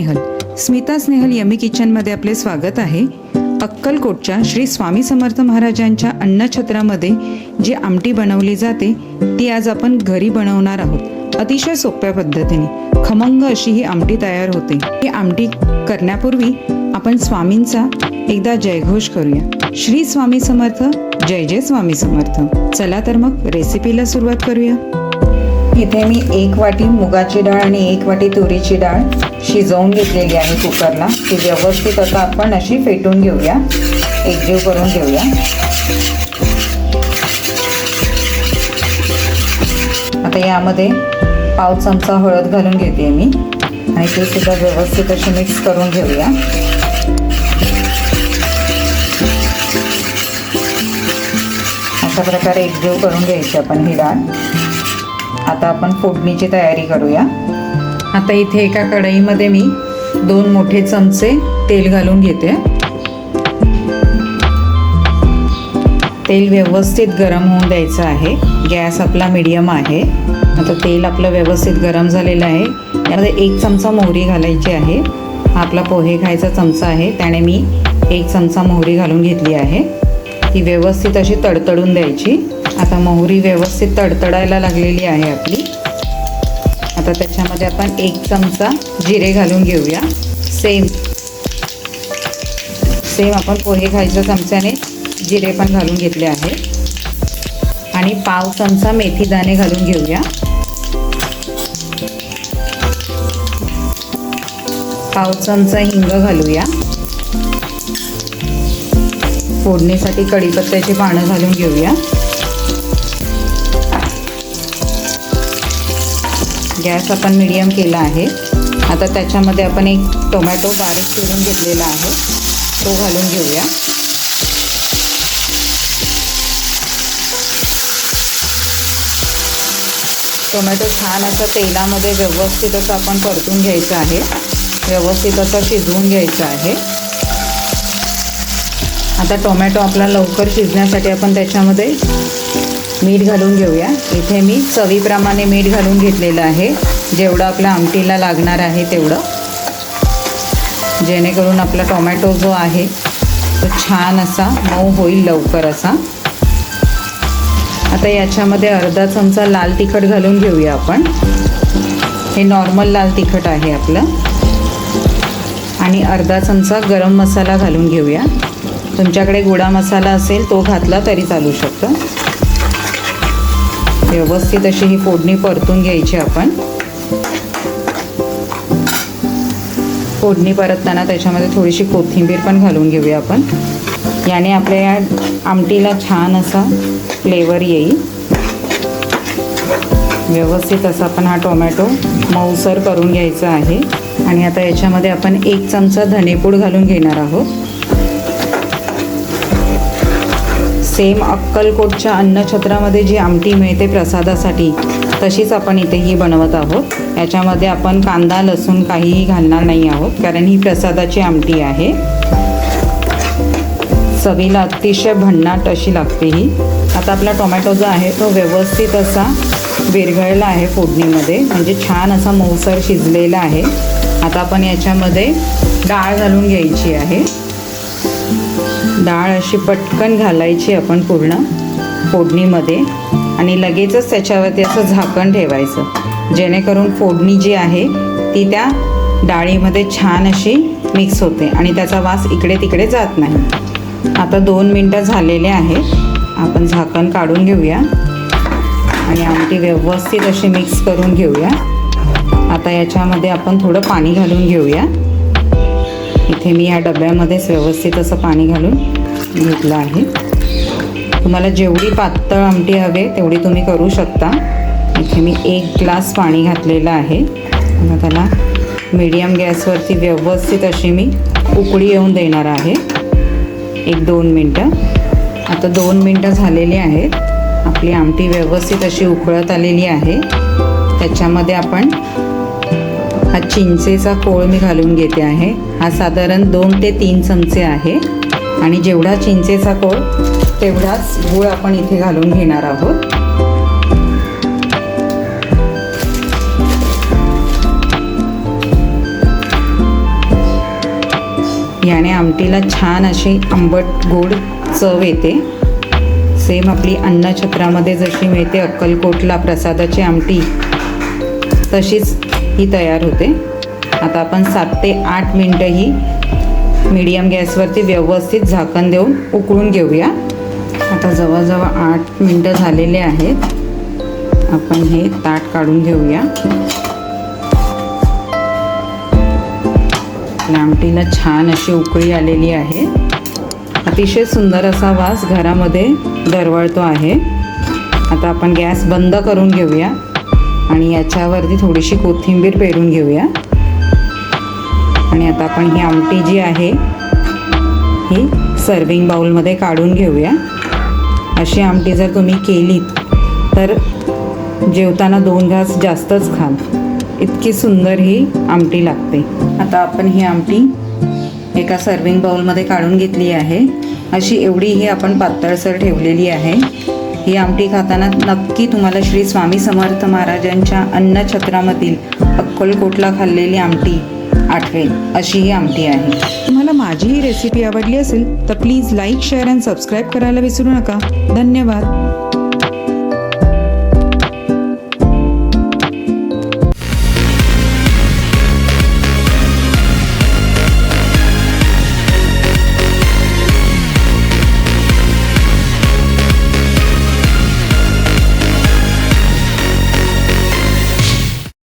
Snehal. Smita Snehal yummy किचनमध्ये आपले स्वागत आहे. अक्कलकोटच्या श्री स्वामी समर्थ महाराजांच्या अन्नछत्रामध्ये जी आमटी बनवली जाते ती आज आपण घरी बनवणार आहोत. अतिशय सोप्या पद्धतीने. खमंग अशी ही आमटी तयार होते. ही आमटी करण्यापूर्वी आपण स्वामींचा एकदा जयघोष करूया. श्री स्वामी समर्थ जय जय स्वामी समर्थ. चला तर मग रेसिपीला सुरुवात करूया. इथे मी एक वाटी मुगाची डाळ आणि एक वाटी तुरीची डाळ शिजवून घेतलेली आहे कुकरला. ती व्यवस्थित आता आपण अशी फेटून घेऊया. एकजीव करून घेऊया. आता यामध्ये पाव चमचा हळद घालून घेते मी. आणि ते सुद्धा व्यवस्थित अशी मिक्स करून घेऊया. अशा प्रकारे एकजीव करून घ्यायची आपण ही डाळ. आता आपण फोडणीची तयारी करूया. आता इथे एका कढईमध्ये मी दोन मोठे चमचे तेल घालून घेते. तेल व्यवस्थित गरम होऊन द्यायचं आहे. गॅस आपला मीडियम आहे. आता तेल आपलं व्यवस्थित गरम झालेलं आहे. यामध्ये एक चमचा मोहरी घालायची आहे. हा आपला पोहे खायचा चमचा आहे. त्याने मी एक चमचा मोहरी घालून घेतली आहे. ती व्यवस्थित अशी तडतडून द्यायची. आता मोहरी व्यवस्थित तडतडायला लागलेली आहे आपली. आता त्याच्यामध्ये आपण एक चमचा जिरे घालून घेऊया. सेम सेम आपण पोहे खायच्या चमच्याने जिरे पण घालून घेतले आहे. आणि पाव चमचा मेथी दाणे घालून घेऊया. पाव चमचा हिंग घालूया. फोडणीसाठी कढीपत्त्याची पानं घालून घेऊया. गॅस आपण मिडियम केला आहे. आता त्याच्यामध्ये आपण एक टोमॅटो बारीक चिरून घेतलेला आहे. तो घालून घेऊया. टोमॅटो छान असं तेलामध्ये व्यवस्थित असं आपण परतून घ्यायचं आहे. व्यवस्थित असं शिजवून घ्यायचं आहे. आता टोमॅटो आपला लवकर शिजण्यासाठी आपण त्याच्यामध्ये मीठ घालून घेऊया. इथे मी चवीप्रमाणे मीठ घालून घेतलेलं आहे. जेवढं आपल्या आमटीला लागणार आहे तेवढं. जेणेकरून आपला टोमॅटो जो आहे तो छान असा मऊ होईल लवकर असा. आता याच्यामध्ये अर्धा चमचा लाल तिखट घालून घेऊया आपण. हे नॉर्मल लाल तिखट आहे आपलं. आणि अर्धा चमचा गरम मसाला घालून घेऊया. तुमच्याकडे गोडा मसाला असेल तो घातला तरी चालू शकतं. व्यवस्थित अशी ही फोडणी परतून घ्यायची आपण. फोडणी परतताना त्याच्यामध्ये थोडीशी कोथिंबीर पण घालून घेऊया आपण. याने आपल्या या आमटीला छान असा फ्लेवर येईल. व्यवस्थित असा आपण हा टोमॅटो मऊसर करून घ्यायचा आहे. आणि आता याच्यामध्ये आपण एक चमचा धनेपूड घालून घेणार आहोत. सेम अक्कलकोटच्या अन्नछत्रामध्ये जी आमटी मिळते प्रसादासाठी तशीच आपण इथे ही बनवत आहोत. याच्यामध्ये आपण कांदा लसूण काहीही घालणार नाही आहोत कारण ही प्रसादाची आमटी आहे. चवीला अतिशय भन्नाट अशी लागते ही. आता आपला टोमॅटो जो आहे तो व्यवस्थित असा विरघळला आहे फोडणीमध्ये. म्हणजे छान असा मऊसर शिजलेला आहे. आता आपण याच्यामध्ये डाळ घालून घ्यायची आहे. डाळ अशी पटकन घालायची आपण पूर्ण फोडणीमध्ये. आणि लगेचच त्याच्यावरती असं झाकण ठेवायचं. जेणेकरून फोडणी जी आहे ती त्या डाळीमध्ये छान अशी मिक्स होते. आणि त्याचा वास इकडे तिकडे जात नाही. आता दोन मिनटं झालेले आहेत. आपण झाकण काढून घेऊया. आणि आमटी व्यवस्थित अशी मिक्स करून घेऊया. आता याच्यामध्ये आपण थोडं पाणी घालून घेऊया. इथे मी या डब्यामध्येच व्यवस्थित असं पाणी घालून घेतलं आहे. तुम्हाला जेवढी पातळ आमटी हवे तेवढी तुम्ही करू शकता. इथे मी एक ग्लास पाणी घातलेलं आहे. मग त्याला मीडियम गॅसवरती व्यवस्थित अशी मी उकळी येऊन देणार आहे. एक दोन मिनटं. आता दोन मिनटं झालेली आहेत. आपली आमटी व्यवस्थित अशी उकळत आलेली आहे. त्याच्यामध्ये आपण हा चिंचेचा कोळ मी घालून घेते आहे. हा साधारण दोन ते तीन चमचे आहे. आणि जेवढा चिंचेचा कोळ तेवढाच गूळ आपण इथे घालून घेणार आहोत. याने आमटीला छान अशी आंबट गोड चव येते. सेम आपली अन्नछत्रामध्ये जशी मिळते अक्कलकोटला प्रसादाची आमटी तशीच ही तयार होते. आता आपण सात ते आठ मिनटं ही मीडियम गॅसवरती व्यवस्थित झाकण देऊन उकळून घेऊया. आता जवळजवळ आठ मिनटं झालेले आहेत. आपण हे ताट काढून घेऊया. लांबटीला छान अशी उकळी आलेली आहे. अतिशय सुंदर असा वास घरामध्ये दरवळतो आहे. आता आपण गॅस बंद करून घेऊया. आणि याच्यावरती थोडीशी कोथिंबीर पेरून घेऊया. आणि आता आपण ही आमटी जी आहे ही सर्विंग बाउलमध्ये काढून घेऊया. अशी आमटी जर तुम्ही केलीत तर जेवताना दोन घास जास्तच खाल. इतकी सुंदर ही आमटी लागते. आता आपण ही आमटी एका सर्विंग बाउलमध्ये काढून घेतली आहे. अशी एवढी ही आपण पातळसर ठेवलेली आहे. ही आमटी खाताना नक्की तुम्हाला श्री स्वामी समर्थ महाराजांच्या अन्नछत्रामधील अक्कलकोटला खाल्लेली आमटी आठवेल. अशी ही आमटी आहे. तुम्हाला माझी ही रेसिपी आवडली असेल तर please like share and subscribe करायला विसरू नका. धन्यवाद.